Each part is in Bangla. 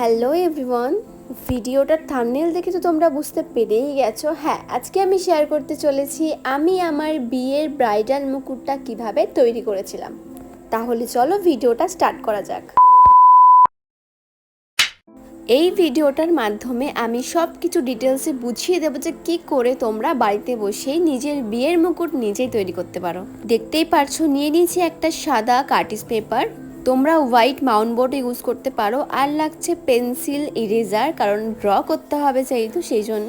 হ্যালো এভরিওয়ান ভিডিওটার থামনেল দেখে তো তোমরা বুঝতে পেরেই গেছো। হ্যাঁ আজকে আমি শেয়ার করতে চলেছি আমি আমার বিয়ের ব্রাইডাল মুকুটটা কীভাবে তৈরি করেছিলাম। তাহলে চলো ভিডিওটা স্টার্ট করা যাক। এই ভিডিওটার মাধ্যমে আমি সব কিছু ডিটেলসে বুঝিয়ে দেবো যে কী করে তোমরা বাড়িতে বসেই নিজের বিয়ের মুকুট নিজেই তৈরি করতে পারো। দেখতেই পারছ, নিয়ে নিয়েছি একটা সাদা কার্টিস পেপার। তোমরা হোয়াইট মাউন্ট বোর্ড ইউজ করতে পারো। আর লাগছে পেন্সিল ইরেজার কারণ ড্র করতে হবে যেহেতু সেই জন্য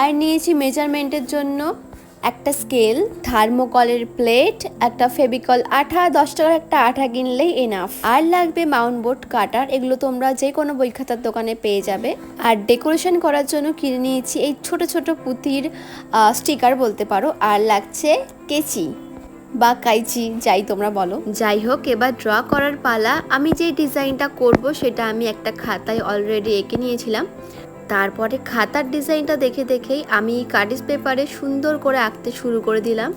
আর নিয়েছি মেজারমেন্টের জন্য একটা স্কেল থার্মোকলের প্লেট একটা ফেবিকল আঠা, দশ টাকার একটা আঠা কিনলেই এনাফ আর লাগবে মাউন্ট বোর্ড কাটার এগুলো তোমরা যে কোনো বই খাতার দোকানে পেয়ে যাবে। আর ডেকোরেশন করার জন্য কিনে নিয়েছি, এই ছোট ছোট পুঁতির স্টিকার বলতে পারো। আর লাগছে কেচি। বা কাইচি, যাই তোমরা বলো। যাই হোক, এবার ড্র করার পালা। আমি যে ডিজাইনটা করব সেটা আমি একটা খাতায় অলরেডি এঁকে নিয়েছিলাম। তারপরে খাতার ডিজাইনটা দেখে দেখেই আমি কার্ডিস পেপারে সুন্দর করে আঁকতে শুরু করে দিলাম।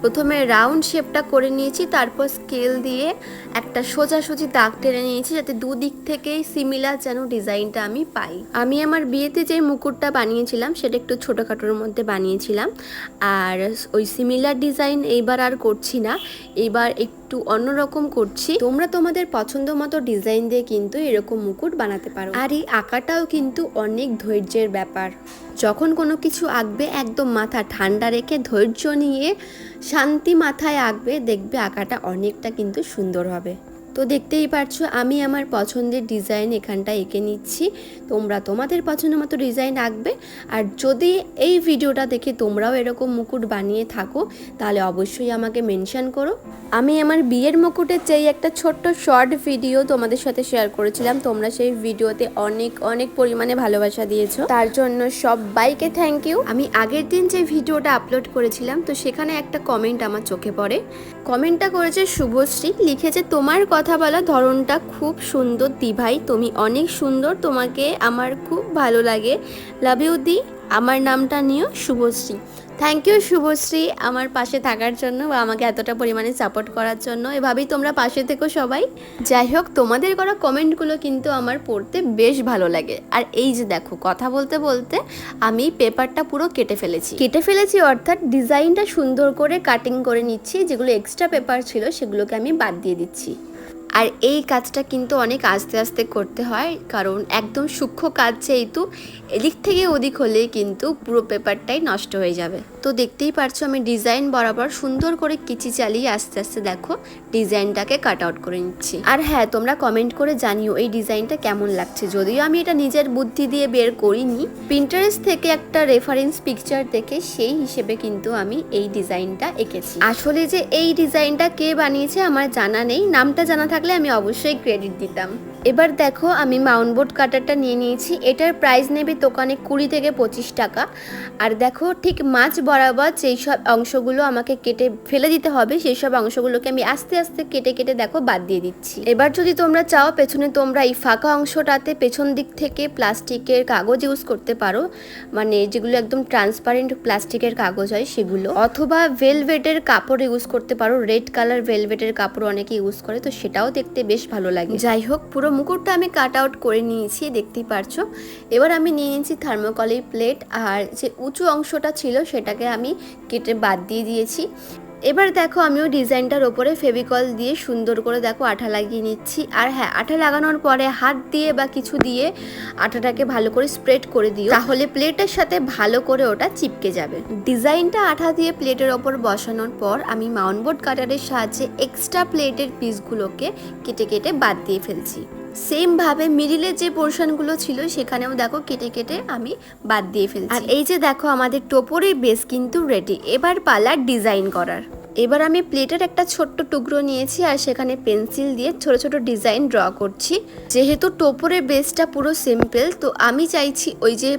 প্রথমে রাউন্ড শেপটা করে নিয়েছি, তারপর স্কেল দিয়ে একটা সোজাসুজি দাগ টেনে নিয়েছি যাতে দুদিক থেকেই সিমিলার যেন ডিজাইনটা আমি পাই। আমি আমার বিয়েতে যে মুকুটটা বানিয়েছিলাম, সেটা একটু ছোটোখাটোর মধ্যে বানিয়েছিলাম। আর ওই সিমিলার ডিজাইন এইবার আর করছি না। এবার একটু অন্যরকম করছি। তোমরা তোমাদের পছন্দ মতো ডিজাইন দিয়ে কিন্তু এরকম মুকুট বানাতে পারো। আর এই আঁকাটাও কিন্তু অনেক ধৈর্যের ব্যাপার। যখন কোনো কিছু আঁকবে, একদম মাথা ঠান্ডা রেখে ধৈর্য নিয়ে শান্তি মাথায় আঁকবে, দেখবে আঁকাটা অনেকটা কিন্তু সুন্দর হবে। তো দেখতেই পারছ, আমি আমার পছন্দের ডিজাইন এখানটা এঁকে নিচ্ছি। তোমরা তোমাদের পছন্দ মতো ডিজাইন আঁকবে। আর যদি এই ভিডিওটা দেখে তোমরাও এরকম মুকুট বানিয়ে থাকো, তাহলে অবশ্যই আমাকে মেনশন করো। আমি আমার বিয়ের মুকুটের চেয়ে একটা ছোট্ট শর্ট ভিডিও তোমাদের সাথে শেয়ার করেছিলাম, তোমরা সেই ভিডিওতে অনেক অনেক পরিমাণে ভালোবাসা দিয়েছ। তার জন্য সবাইকে থ্যাংক ইউ আমি আগের দিন যে ভিডিওটা আপলোড করেছিলাম, তো সেখানে একটা কমেন্ট আমার চোখে পড়ে। কমেন্টটা করেছে শুভশ্রী, লিখেছে, তোমার কথা বলা ধরনটা খুব সুন্দর দি ভাই তুমি অনেক সুন্দর, তোমাকে আমার খুব ভালো লাগে। লাভ ইউ দি। আমার নামটা নিও শুভশ্রী। থ্যাংক ইউ শুভশ্রী, আমার পাশে থাকার জন্য বা আমাকে এতটা পরিমাণে সাপোর্ট করার জন্য। এভাবেই তোমরা পাশে থেকো সবাই। যাই হোক, তোমাদের করা কমেন্টগুলো কিন্তু আমার পড়তে বেশ ভালো লাগে। আর এই যে দেখো, কথা বলতে বলতে আমি পেপারটা পুরো কেটে ফেলেছি। কেটে ফেলেছি অর্থাৎ ডিজাইনটা সুন্দর করে কাটিং করে নিচ্ছি। যেগুলো এক্সট্রা পেপার ছিল, সেগুলোকে আমি বাদ দিয়ে দিচ্ছি। আর এই কাজটা কিন্তু অনেক আস্তে আস্তে করতে হয়, কারণ একদম সূক্ষ্ম কাজ যেহেতু, এদিক থেকে ওদিক হলেই কিন্তু পুরো পেপারটাই নষ্ট হয়ে যাবে। তো দেখতেই পারছ, আমি ডিজাইন বরাবর সুন্দর করে কিচি চালিয়ে আস্তে আস্তে দেখো, ডিজাইনটাকে কাট আউট করে নিচ্ছি। আর হ্যাঁ তোমরা কমেন্ট করে জানিও এই ডিজাইনটা কেমন লাগছে। যদিও আমি এটা নিজের বুদ্ধি দিয়ে বের করিনি প্রিন্টারেস্ট থেকে একটা রেফারেন্স পিকচার দেখে সেই হিসেবে কিন্তু আমি এই ডিজাইনটা এঁকেছি। আসলে যে এই ডিজাইনটা কে বানিয়েছে আমার জানা নেই, নামটা জানা থাকলে আমি অবশ্যই ক্রেডিট দিতাম। এবার দেখো আমি মাউন্ট বোর্ড কাটারটা নিয়ে নিয়েছি। এটার প্রাইস নেবে দোকানে কুড়ি থেকে পঁচিশ টাকা। আর দেখো ঠিক মাছ বরাবর যেই সব অংশগুলো আমাকে কেটে ফেলে দিতে হবে সেই সব অংশগুলোকে আমি আস্তে আস্তে কেটে কেটে দেখো বাদ দিয়ে দিচ্ছি। এবার যদি তোমরা চাও পেছনে তোমরা এই ফাঁকা অংশটাতে পেছন দিক থেকে প্লাস্টিকের কাগজ ইউজ করতে পারো। মানে যেগুলো একদম ট্রান্সপারেন্ট প্লাস্টিকের কাগজ হয় সেগুলো। অথবা ভেলভেটের কাপড় ইউজ করতে পারো। রেড কালার ভেলভেটের কাপড় অনেকে ইউজ করে, তো সেটাও দেখতে বেশ ভালো লাগে। যাই হোক, পুরো মুকুটটা আমি কাট আউট করে নিয়েছি, দেখতেই পারছ। এবার আমি নিয়ে নিয়েছি থার্মোকলের প্লেট, আর যে উঁচু অংশটা ছিল সেটাকে আমি কেটে বাদ দিয়ে দিয়েছি। এবার দেখো আমিও ডিজাইনটার ওপরে ফেভিকল দিয়ে সুন্দর করে দেখো আঠা লাগিয়ে নিচ্ছি। আর হ্যাঁ আঠা লাগানোর পরে হাত দিয়ে বা কিছু দিয়ে আঠাটাকে ভালো করে স্প্রেড করে দিও, তাহলে প্লেটের সাথে ভালো করে ওটা চিপকে যাবে। ডিজাইনটা আঠা দিয়ে প্লেটের ওপর বসানোর পর আমি মাউন্ট বোর্ড কাটারের সাহায্যে এক্সট্রা প্লেটের পিসগুলোকে কেটে কেটে বাদ দিয়ে ফেলছি। সেম ভাবে মিডিলের যে পোর্শনগুলো ছিল সেখানেও দেখো কেটে কেটে আমি বাদ দিয়ে ফেলছি। আর এই যে দেখো আমাদের টোপরের বেস কিন্তু রেডি এবার পালার ডিজাইন করার। এবার আমি প্লেটের একটা ছোট্ট টুকরো নিয়েছি আর সেখানে পেন্সিল দিয়ে ছোট ছোট ডিজাইন ড্র করছি। যেহেতু টোপরের বেসটা পুরো সিম্পল, তো আমি চাইছি ওই যে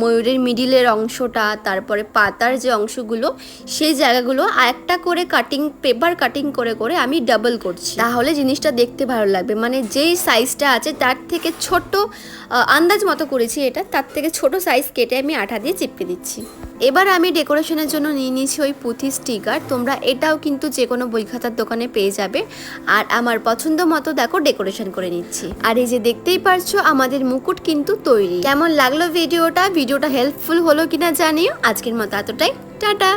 ময়ূরের মিডিলের অংশটা, তারপরে পাতার যে অংশগুলো, সেই জায়গাগুলো একটা করে কাটিং, পেপার কাটিং করে করে আমি ডাবল করছি। তাহলে জিনিসটা দেখতে ভালো লাগবে। মানে যেই সাইজটা আছে তার থেকে ছোট আন্দাজ মতো করেছি এটা, তার থেকে ছোট সাইজ কেটে আমি আঠা দিয়ে চিপকে দিচ্ছি। এবার আমি ডেকোরেশনের জন্য নিয়ে নিয়েছি ওই পুঁথি স্টিকার। তোমরা এটা এটাও কিন্তু যে কোনো বই খাতার দোকানে পেয়ে যাবে। আর আমার পছন্দ মতো দেখো ডেকোরেশন করে নিচ্ছি। আর এই যে দেখতেই পারছ আমাদের মুকুট কিন্তু তৈরি। কেমন লাগল ভিডিওটা? ভিডিওটা হেল্পফুল হলো কিনা জানিও। আজকের মতো এতটাই। টাটা!